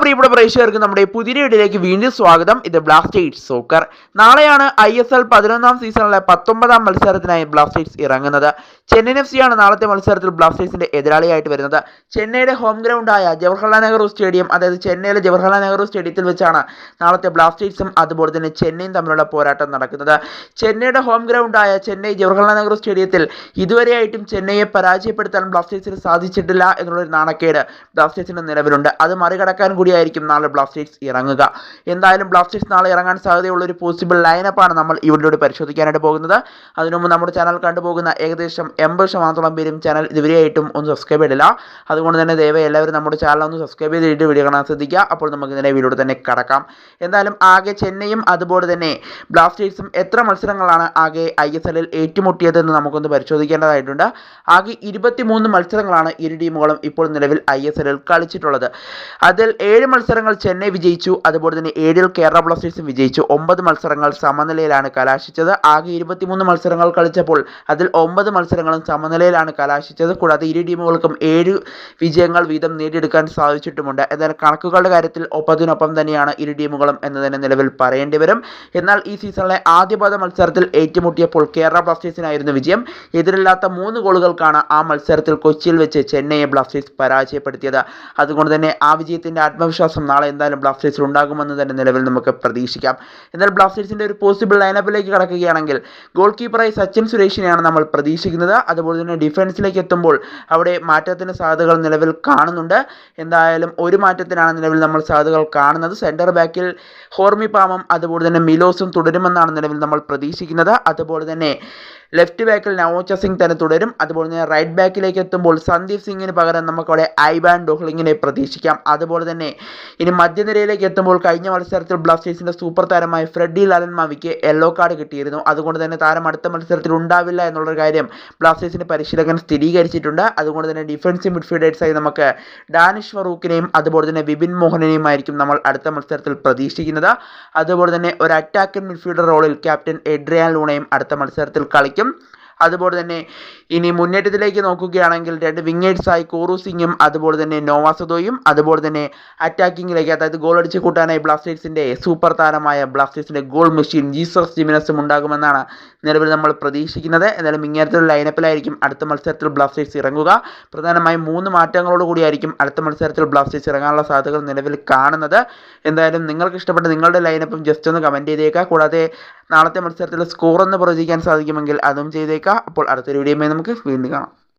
പ്രിയപ്പെട്ട പ്രേക്ഷകർക്ക് നമ്മുടെ പുതിയ വീഡിയോയിലേക്ക് വീണ്ടും സ്വാഗതം. ഇത് ബ്ലാസ്റ്റേഴ്സ് സോക്കർ നാളെയാണ് ഐ എസ് എൽ പതിനൊന്നാം സീസണിലെ പത്തൊമ്പതാം മത്സരത്തിനായി ബ്ലാസ്റ്റേഴ്സ് ഇറങ്ങുന്നത്. ചെന്നൈ എഫ് സിയാണ് നാളത്തെ മത്സരത്തിൽ ബ്ലാസ്റ്റേഴ്സിന്റെ എതിരാളിയായിട്ട് വരുന്നത്. ചെന്നൈയുടെ ഹോം ഗ്രൗണ്ടായ ജവഹർലാൽ നെഹ്റു സ്റ്റേഡിയം അതായത് ചെന്നൈയിലെ ജവഹർലാൽ നെഹ്റു സ്റ്റേഡിയത്തിൽ വെച്ചാണ് നാളത്തെ ബ്ലാസ്റ്റേഴ്സും അതുപോലെ തന്നെ ചെന്നൈയും തമ്മിലുള്ള പോരാട്ടം നടക്കുന്നത്. ചെന്നൈയുടെ ഹോം ഗ്രൗണ്ടായ ചെന്നൈ ജവഹർലാൽ നെഹ്റു സ്റ്റേഡിയത്തിൽ ഇതുവരെയായിട്ടും ചെന്നൈയെ പരാജയപ്പെടുത്താൻ ബ്ലാസ്റ്റേഴ്സിന് സാധിച്ചിട്ടില്ല എന്നുള്ളൊരു നാണക്കേട് ബ്ലാസ്റ്റേഴ്സിന് നിലവിലുണ്ട്. അത് മറികടക്കാൻ കൂടിയായിരിക്കും നാളെ ബ്ലാസ്റ്റേഴ്സ് ഇറങ്ങുക. എന്തായാലും ബ്ലാസ്റ്റേഴ്സ് നാളെ ഇറങ്ങാൻ സാധ്യതയുള്ള ഒരു പോസിബിൾ ലൈനപ്പാണ് നമ്മൾ ഇവരിലൂടെ പരിശോധിക്കാനായിട്ട് പോകുന്നത്. അതിനു മുമ്പ് നമ്മുടെ ചാനൽ കണ്ടുപോകുന്ന ഏകദേശം എൺപത് ശതമാനത്തോളം പേരും ചാനൽ ഇതുവരെയായിട്ടും ഒന്ന് സബ്സ്ക്രൈബ് ചെയ്തില്ല അതുകൊണ്ട് തന്നെ ദയവായി എല്ലാവരും നമ്മുടെ ചാനൽ ഒന്ന് സബ്സ്ക്രൈബ് ചെയ്തിട്ട് വീഡിയോ കാണാൻ ശ്രദ്ധിക്കുക. അപ്പോൾ നമുക്ക് ഇതിനെ വീഡിയോ തന്നെ കടക്കാം. എന്തായാലും ആകെ ചെന്നൈയും അതുപോലെ തന്നെ ബ്ലാസ്റ്റേഴ്സും എത്ര മത്സരങ്ങളാണ് ആകെ ഐ എസ് എല്ലിൽ ഏറ്റുമുട്ടിയതെന്ന് നമുക്കൊന്ന് പരിശോധിക്കേണ്ടതായിട്ടുണ്ട്. ആകെ ഇരുപത്തിമൂന്ന് മത്സരങ്ങളാണ് ഇരു ടീമുകളും ഇപ്പോൾ നിലവിൽ ഐ എസ് എല്ലിൽ കളിച്ചിട്ടുള്ളത്. അതിൽ ഏഴ് മത്സരങ്ങൾ ചെന്നൈ വിജയിച്ചു. അതുപോലെ തന്നെ ഏഴിൽ കേരള ബ്ലാസ്റ്റേഴ്സും വിജയിച്ചു. ഒമ്പത് മത്സരങ്ങൾ സമനിലയിലാണ് കലാശിച്ചത്. ആകെ ഇരുപത്തിമൂന്ന് മത്സരങ്ങൾ കളിച്ചപ്പോൾ അതിൽ ഒമ്പത് മത്സരങ്ങളും സമനിലയിലാണ് കലാശിച്ചത്. കൂടാതെ ഇരു ടീമുകൾക്കും ഏഴ് വിജയങ്ങൾ വീതം നേടിയെടുക്കാൻ സാധിച്ചിട്ടുമുണ്ട്. എന്നാൽ കണക്കുകളുടെ കാര്യത്തിൽ ഒപ്പത്തിനൊപ്പം തന്നെയാണ് ഇരു ടീമുകളും എന്ന് തന്നെ നിലവിൽ പറയേണ്ടി വരും. എന്നാൽ ഈ സീസണിലെ ആദ്യപാദ മത്സരത്തിൽ ഏറ്റുമുട്ടിയപ്പോൾ കേരള ബ്ലാസ്റ്റേഴ്സിനായിരുന്നു വിജയം. എതിരില്ലാത്ത മൂന്ന് ഗോളുകൾക്കാണ് ആ മത്സരത്തിൽ കൊച്ചിയിൽ വെച്ച് ചെന്നൈയെ ബ്ലാസ്റ്റേഴ്സ് പരാജയപ്പെടുത്തിയത്. അതുകൊണ്ട് തന്നെ ആ വിജയത്തിന്റെ ആത്മവിശ്വാസം നാളെ എന്തായാലും ബ്ലാസ്റ്റേഴ്സിൽ ഉണ്ടാകുമെന്ന് തന്നെ നിലവിൽ നമുക്ക് പ്രതീക്ഷിക്കാം. എന്നാൽ ബ്ലാസ്റ്റേഴ്സിന്റെ ഒരു പോസിബിൾ ലൈനപ്പിലേക്ക് കടക്കുകയാണെങ്കിൽ ഗോൾ കീപ്പറായി സച്ചിൻ സുരേഷിനെയാണ് നമ്മൾ പ്രതീക്ഷിക്കുന്നത്. അതുപോലെ തന്നെ ഡിഫൻസിലേക്ക് എത്തുമ്പോൾ അവിടെ മാറ്റത്തിന് സാധ്യതകൾ നിലവിൽ കാണുന്നുണ്ട്. എന്തായാലും ഒരു മാറ്റത്തിനാണ് നിലവിൽ നമ്മൾ സാധ്യതകൾ കാണുന്നത്. സെന്റർ ബാക്കിൽ ഹോർമി പാമം അതുപോലെ തന്നെ മിലോസും തുടരുമെന്നാണ് നിലവിൽ നമ്മൾ പ്രതീക്ഷിക്കുന്നത്. അതുപോലെ തന്നെ ലെഫ്റ്റ് ബാക്കിൽ നവോച്ച സിംഗ് തന്നെ തുടരും. അതുപോലെ തന്നെ റൈറ്റ് ബാക്കിലേക്ക് എത്തുമ്പോൾ സന്ദീപ് സിംഗിന് പകരം നമുക്കവിടെ ഐബാൻ ഡോഹ്ലിങ്ങിനെ പ്രതീക്ഷിക്കാം. അതുപോലെ തന്നെ ഇനി മധ്യനിരയിലേക്ക് എത്തുമ്പോൾ കഴിഞ്ഞ മത്സരത്തിൽ ബ്ലാസ്റ്റേഴ്സിന്റെ സൂപ്പർ താരമായ ഫ്രെഡി ലാലൻ മാവിക്ക് യെല്ലോ കാർഡ് കിട്ടിയിരുന്നു. അതുകൊണ്ട് തന്നെ താരം അടുത്ത മത്സരത്തിൽ ഉണ്ടാവില്ല എന്നുള്ളൊരു കാര്യം ബ്ലാസ്റ്റേഴ്സിന്റെ പരിശീലകൻ സ്ഥിരീകരിച്ചിട്ടുണ്ട്. അതുകൊണ്ട് തന്നെ ഡിഫൻസീവ് മിഡ്ഫീൽഡേഴ്സായി നമുക്ക് ഡാനിഷ് ഫറൂഖിനെയും അതുപോലെ തന്നെ വിപിൻ മോഹനെയും ആയിരിക്കും നമ്മൾ അടുത്ത മത്സരത്തിൽ പ്രതീക്ഷിക്കുന്നത്. അതുപോലെ തന്നെ ഒരു അറ്റാക്കിംഗ് മിഡ്ഫീൽഡർ റോളിൽ ക്യാപ്റ്റൻ എഡ്രിയാൻ ലൂണയും അടുത്ത മത്സരത്തിൽ കളിക്കും. അതുപോലെ തന്നെ ഇനി മുന്നേറ്റത്തിലേക്ക് നോക്കുകയാണെങ്കിൽ രണ്ട് വിങ്ങേഴ്സായി കോറു സിംഗും അതുപോലെ തന്നെ നോവാസദോയും അതുപോലെ തന്നെ അറ്റാക്കിങ്ങിലേക്ക് അതായത് ഗോൾ അടിച്ച് കൂട്ടാനായി ബ്ലാസ്റ്റേഴ്സിന്റെ സൂപ്പർ താരമായ ബ്ലാസ്റ്റേഴ്സിന്റെ ഗോൾ മെഷീൻ ജീസസ് ജിമിനസും ഉണ്ടാകുമെന്നാണ് നിലവിൽ നമ്മൾ പ്രതീക്ഷിക്കുന്നത്. എന്നാലും ഇങ്ങനത്തെ ലൈനപ്പിലായിരിക്കും അടുത്ത മത്സരത്തിൽ ബ്ലാസ്റ്റേഴ്സ് ഇറങ്ങുക. പ്രധാനമായും മൂന്ന് മാറ്റങ്ങളോട് കൂടിയായിരിക്കും അടുത്ത മത്സരത്തിൽ ബ്ലാസ്റ്റേഴ്സ് ഇറങ്ങാനുള്ള സാധ്യതകൾ നിലവിൽ കാണുന്നത്. എന്തായാലും നിങ്ങൾക്ക് ഇഷ്ടപ്പെട്ട നിങ്ങളുടെ ലൈനപ്പും ജസ്റ്റ് ഒന്ന് കമന്റ് ചെയ്തേക്കുക. കൂടാതെ നാളത്തെ മത്സരത്തിലെ സ്കോർ ഒന്ന് പ്രവചിക്കാൻ സാധിക്കുമെങ്കിൽ അതും ചെയ്തേക്കാം. അപ്പോൾ അടുത്തൊരു വീഡിയോയുമായി നമുക്ക് വീണ്ടും കാണാം.